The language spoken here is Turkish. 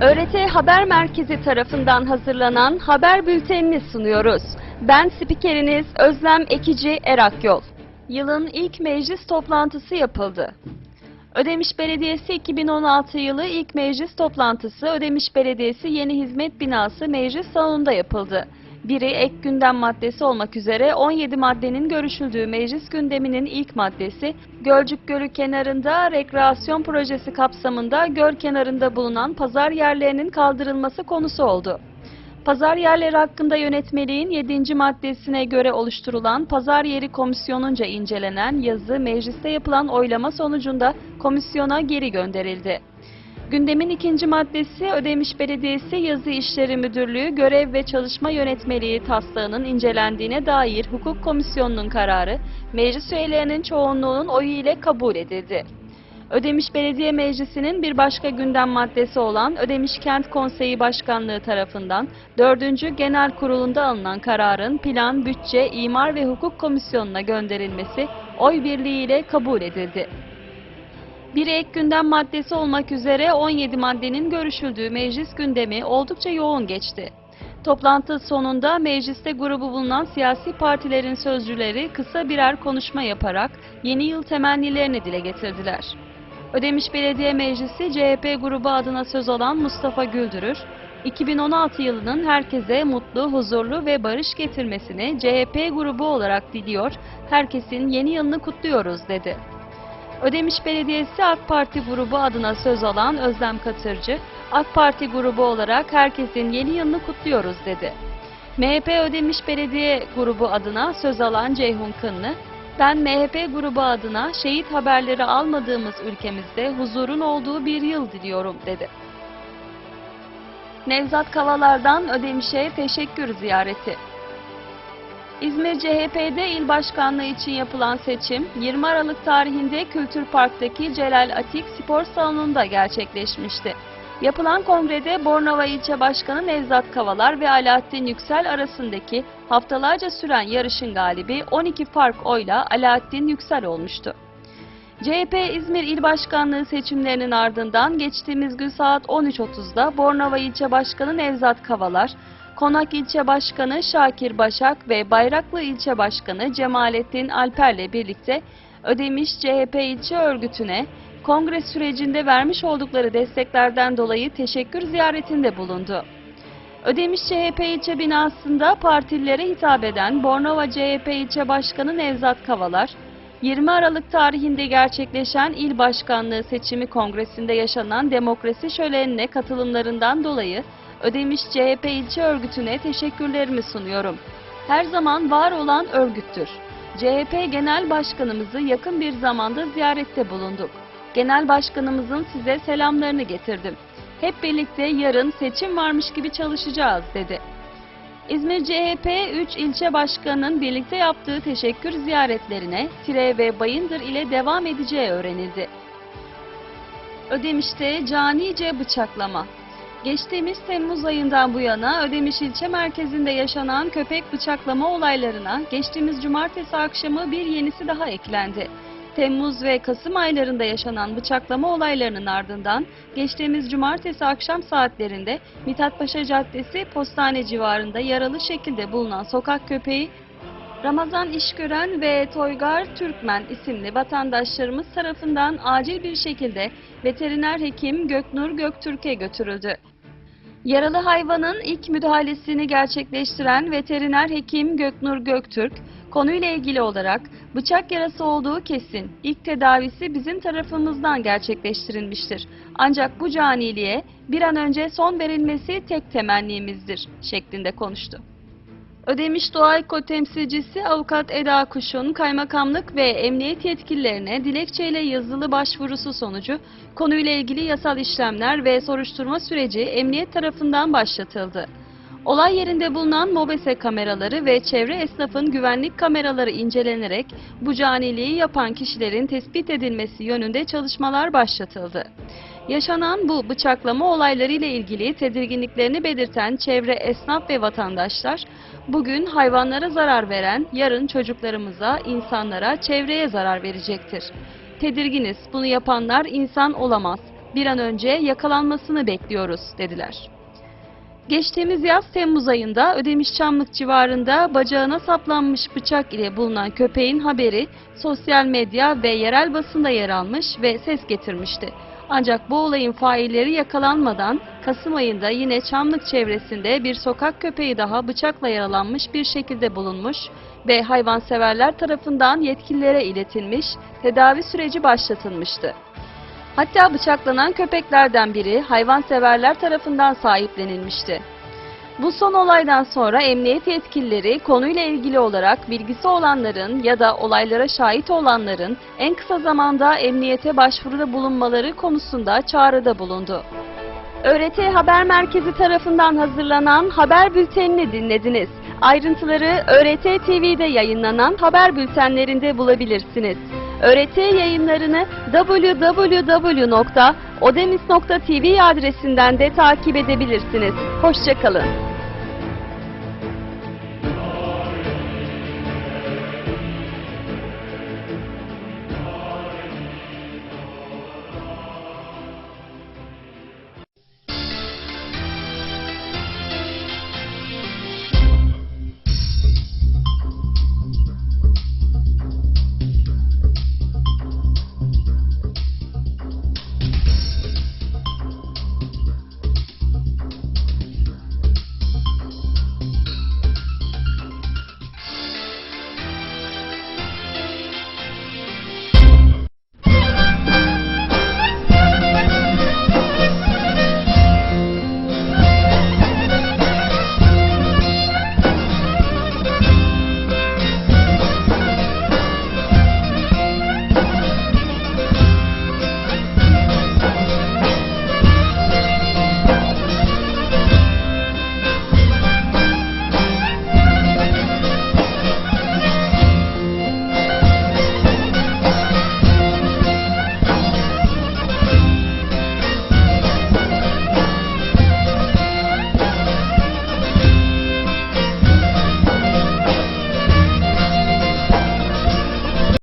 ÖRT Haber Merkezi tarafından hazırlanan haber bültenini sunuyoruz. Ben spikeriniz Özlem Ekici Erakyol. Yılın ilk meclis toplantısı yapıldı. Ödemiş Belediyesi 2016 yılı ilk meclis toplantısı Ödemiş Belediyesi Yeni Hizmet Binası meclis salonunda yapıldı. Biri ek gündem maddesi olmak üzere 17 maddenin görüşüldüğü meclis gündeminin ilk maddesi, Gölcük Gölü kenarında rekreasyon projesi kapsamında göl kenarında bulunan pazar yerlerinin kaldırılması konusu oldu. Pazar yerleri hakkında yönetmeliğin 7. maddesine göre oluşturulan pazar yeri komisyonunca incelenen yazı mecliste yapılan oylama sonucunda komisyona geri gönderildi. Gündemin ikinci maddesi Ödemiş Belediyesi Yazı İşleri Müdürlüğü görev ve çalışma yönetmeliği taslağının incelendiğine dair hukuk komisyonunun kararı meclis üyelerinin çoğunluğunun oyu ile kabul edildi. Ödemiş Belediye Meclisi'nin bir başka gündem maddesi olan Ödemiş Kent Konseyi Başkanlığı tarafından 4. Genel Kurulu'nda alınan kararın Plan, Bütçe, İmar ve Hukuk Komisyonu'na gönderilmesi oy birliğiyle kabul edildi. Bir ek gündem maddesi olmak üzere 17 maddenin görüşüldüğü meclis gündemi oldukça yoğun geçti. Toplantı sonunda mecliste grubu bulunan siyasi partilerin sözcüleri kısa birer konuşma yaparak yeni yıl temennilerini dile getirdiler. Ödemiş Belediye Meclisi CHP grubu adına söz alan Mustafa Güldürür, 2016 yılının herkese mutlu, huzurlu ve barış getirmesini CHP grubu olarak diliyor, herkesin yeni yılını kutluyoruz dedi. Ödemiş Belediyesi AK Parti grubu adına söz alan Özlem Katırcı, AK Parti grubu olarak herkesin yeni yılını kutluyoruz dedi. MHP Ödemiş Belediye grubu adına söz alan Ceyhun Kınlı, ben MHP grubu adına şehit haberleri almadığımız ülkemizde huzurun olduğu bir yıl diliyorum dedi. Nevzat Kavalar'dan Ödemiş'e teşekkür ziyareti. İzmir CHP'de il başkanlığı için yapılan seçim 20 Aralık tarihinde Kültür Park'taki Celal Atik Spor Salonu'nda gerçekleşmişti. Yapılan kongrede Bornova İlçe Başkanı Nevzat Kavalar ve Alaaddin Yüksel arasındaki haftalarca süren yarışın galibi 12 fark oyla Alaaddin Yüksel olmuştu. CHP İzmir İl Başkanlığı seçimlerinin ardından geçtiğimiz gün saat 13.30'da Bornova İlçe Başkanı Nevzat Kavalar, Konak İlçe Başkanı Şakir Başak ve Bayraklı İlçe Başkanı Cemalettin Alper'le birlikte Ödemiş CHP ilçe örgütüne kongre sürecinde vermiş oldukları desteklerden dolayı teşekkür ziyaretinde bulundu. Ödemiş CHP ilçe binasında partililere hitap eden Bornova CHP ilçe başkanı Nevzat Kavalar, 20 Aralık tarihinde gerçekleşen il başkanlığı seçimi kongresinde yaşanan demokrasi şölenine katılımlarından dolayı Ödemiş CHP ilçe örgütüne teşekkürlerimi sunuyorum. Her zaman var olan örgüttür. CHP Genel Başkanımızı yakın bir zamanda ziyarette bulunduk. Genel Başkanımızın size selamlarını getirdim. Hep birlikte yarın seçim varmış gibi çalışacağız dedi. İzmir CHP 3 ilçe başkanının birlikte yaptığı teşekkür ziyaretlerine Tire ve Bayındır ile devam edeceği öğrenildi. Ödemiş'te canice bıçaklama. Geçtiğimiz Temmuz ayından bu yana Ödemiş ilçe merkezinde yaşanan köpek bıçaklama olaylarına geçtiğimiz cumartesi akşamı bir yenisi daha eklendi. Temmuz ve Kasım aylarında yaşanan bıçaklama olaylarının ardından geçtiğimiz cumartesi akşam saatlerinde Mithatpaşa Caddesi Postane civarında yaralı şekilde bulunan sokak köpeği Ramazan İşgören ve Toygar Türkmen isimli vatandaşlarımız tarafından acil bir şekilde veteriner hekim Göknur Göktürk'e götürüldü. Yaralı hayvanın ilk müdahalesini gerçekleştiren veteriner hekim Göknur Göktürk, konuyla ilgili olarak bıçak yarası olduğu kesin. İlk tedavisi bizim tarafımızdan gerçekleştirilmiştir. Ancak bu caniliğe bir an önce son verilmesi tek temennimizdir şeklinde konuştu. Ödemiş Doğa Eko temsilcisi avukat Eda Kuş'un kaymakamlık ve emniyet yetkililerine dilekçeyle yazılı başvurusu sonucu konuyla ilgili yasal işlemler ve soruşturma süreci emniyet tarafından başlatıldı. Olay yerinde bulunan MOBESE kameraları ve çevre esnafın güvenlik kameraları incelenerek bu caniliği yapan kişilerin tespit edilmesi yönünde çalışmalar başlatıldı. Yaşanan bu bıçaklama olayları ile ilgili tedirginliklerini belirten çevre esnaf ve vatandaşlar bugün hayvanlara zarar veren yarın çocuklarımıza, insanlara, çevreye zarar verecektir. Tedirginiz. Bunu yapanlar insan olamaz. Bir an önce yakalanmasını bekliyoruz dediler. Geçtiğimiz yaz Temmuz ayında Ödemiş Çamlık civarında bacağına saplanmış bıçak ile bulunan köpeğin haberi sosyal medya ve yerel basında yer almış ve ses getirmişti. Ancak bu olayın failleri yakalanmadan Kasım ayında yine Çamlık çevresinde bir sokak köpeği daha bıçakla yaralanmış bir şekilde bulunmuş ve hayvanseverler tarafından yetkililere iletilmiş, tedavi süreci başlatılmıştı. Hatta bıçaklanan köpeklerden biri hayvanseverler tarafından sahiplenilmişti. Bu son olaydan sonra emniyet yetkilileri konuyla ilgili olarak bilgisi olanların ya da olaylara şahit olanların en kısa zamanda emniyete başvuruda bulunmaları konusunda çağrıda bulundu. ÖRT Haber Merkezi tarafından hazırlanan haber bültenini dinlediniz. Ayrıntıları ÖRT TV'de yayınlanan haber bültenlerinde bulabilirsiniz. ÖRT yayınlarını www.odemis.tv adresinden de takip edebilirsiniz. Hoşçakalın.